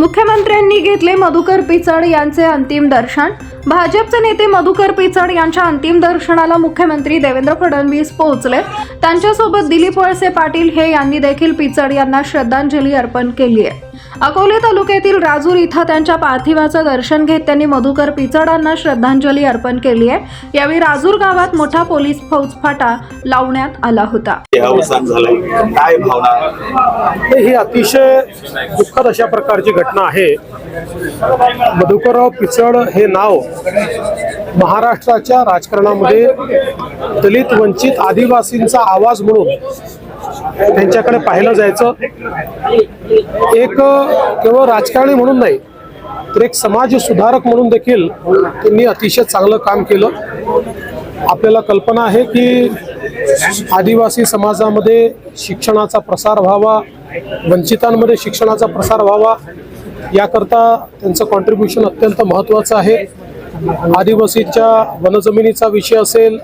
मुख्यमंत्र्यांनी घेतले मधुकर पिचड यांचे अंतिम दर्शन. भाजपचे नेते मधुकर पिचड यांच्या अंतिम दर्शनाला मुख्यमंत्री देवेंद्र फडणवीस पोहोचले. त्यांच्यासोबत दिलीप वळसे पाटील हे यांनी देखील पिचड यांना श्रद्धांजली अर्पण केली आहे. अकोले तालुक्यातील राजूर इथं त्यांच्या पार्थिवाचं दर्शन घेत त्यांनी मधुकर पिचडांना श्रद्धांजली अर्पण केली आहे. यावेळी राजूर गावात मोठा पोलीस फौजफाटा लावण्यात आला होता. हे काय भावना? हे ही अतिशय दुःखद अशा प्रकारची घटना आहे. मधुकरराव पिचड हे नाव महाराष्ट्राच्या राजकारणामध्ये दलित वंचित आदिवासींचा आवाज म्हणून त्यांच्याकडे पाहिलं जायचं. एक केवळ राजकारणी म्हणून नाही तर एक समाज सुधारक म्हणून देखील त्यांनी अतिशय चांगलं काम केलं. आपल्याला कल्पना आहे की आदिवासी समाजामध्ये शिक्षणाचा प्रसार व्हावा वंचितांमध्ये शिक्षणाचा प्रसार व्हावा याकरता त्यांचं कॉन्ट्रीब्युशन अत्यंत महत्त्वाचं आहे. आदिवासीच्या वनजमिनीचा विषय असेल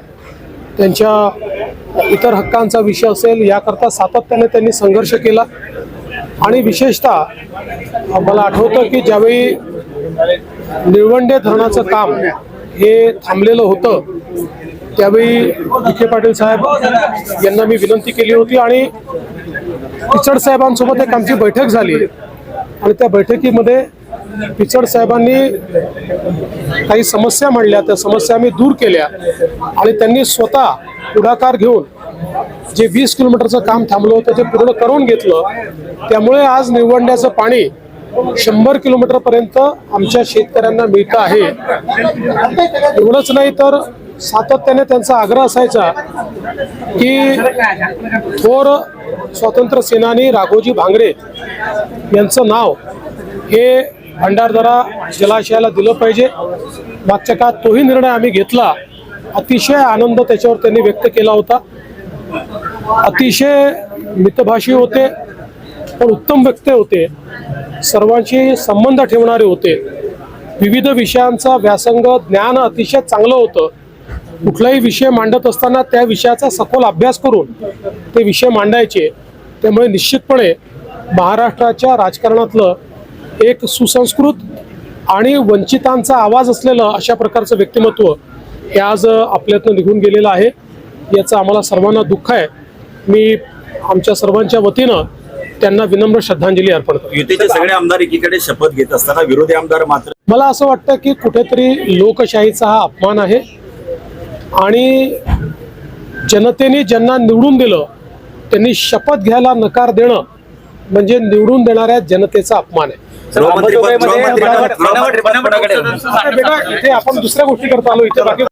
त्यांच्या इतर हक्कांचा विषय असेल याकरता सातत्याने त्यांनी संघर्ष केला. आणि विशेषतः मला आठवतं की ज्यावेळी निळवंडे धरणाचं काम हे थांबलेलं होतं त्यावेळी विखे पाटील साहेब यांना मी विनंती केली होती आणि पिचड साहेबांसोबत एक आमची बैठक झाली. आणि त्या बैठकीमध्ये पिचड साहेबांनी काही समस्या मांडल्या त्या समस्या आम्ही दूर केल्या आणि त्यांनी स्वतः पुढाकार घेऊन जे वीस किलोमीटरचं काम थांबलं होतं ते पूर्ण करून घेतलं. त्यामुळे आज निवडण्याचं पाणी शंभर किलोमीटर पर्यंत आमच्या शेतकऱ्यांना मिळतं आहे. एवढंच नाही तर सातत्याने त्यांचा आग्रह असायचा की थोर स्वातंत्र्य सेनानी राघोजी भांगरे यांचं नाव हे भंडारदरा जलाशयाला दिलं पाहिजे. मागच्या काळात तोही निर्णय आम्ही घेतला. अतिशय आनंद त्याच्यावर त्यांनी व्यक्त केला होता. अतिशय मितभाषी होते पण उत्तम व्यक्ती होते. सर्वांशी संबंध ठेवणारे होते. विविध विषयांचा व्यासंग ज्ञान अतिशय चांगलं होतं. कुठलाही विषय मांडत असताना त्या विषयाचा सखोल अभ्यास करून ते विषय मांडायचे. त्यामुळे निश्चितपणे महाराष्ट्राच्या राजकारणातलं एक सुसंस्कृत आणि वंचितांचा आवाज असलेलं अशा प्रकारचं व्यक्तिमत्व हे आज आपल्यातनं निघून गेलेलं आहे. याचं आम्हाला सर्वांना दुःख आहे. मी आमच्या सर्वांच्या वतीनं त्यांना विनम्र श्रद्धांजली अर्पण करतो. युतीचे सगळे आमदार एकीकडे शपथ घेत असताना विरोधी आमदार मात्र मला असं वाटतं की कुठेतरी लोकशाहीचा हा अपमान आहे. आणि जनतेने ज्यांना निवडून दिलं त्यांनी शपथ घ्यायला नकार देणं म्हणजे निवडून देणाऱ्या जनतेचा अपमान आहे आपण दुसऱ्या गोष्टी करता आलो इथे बाकी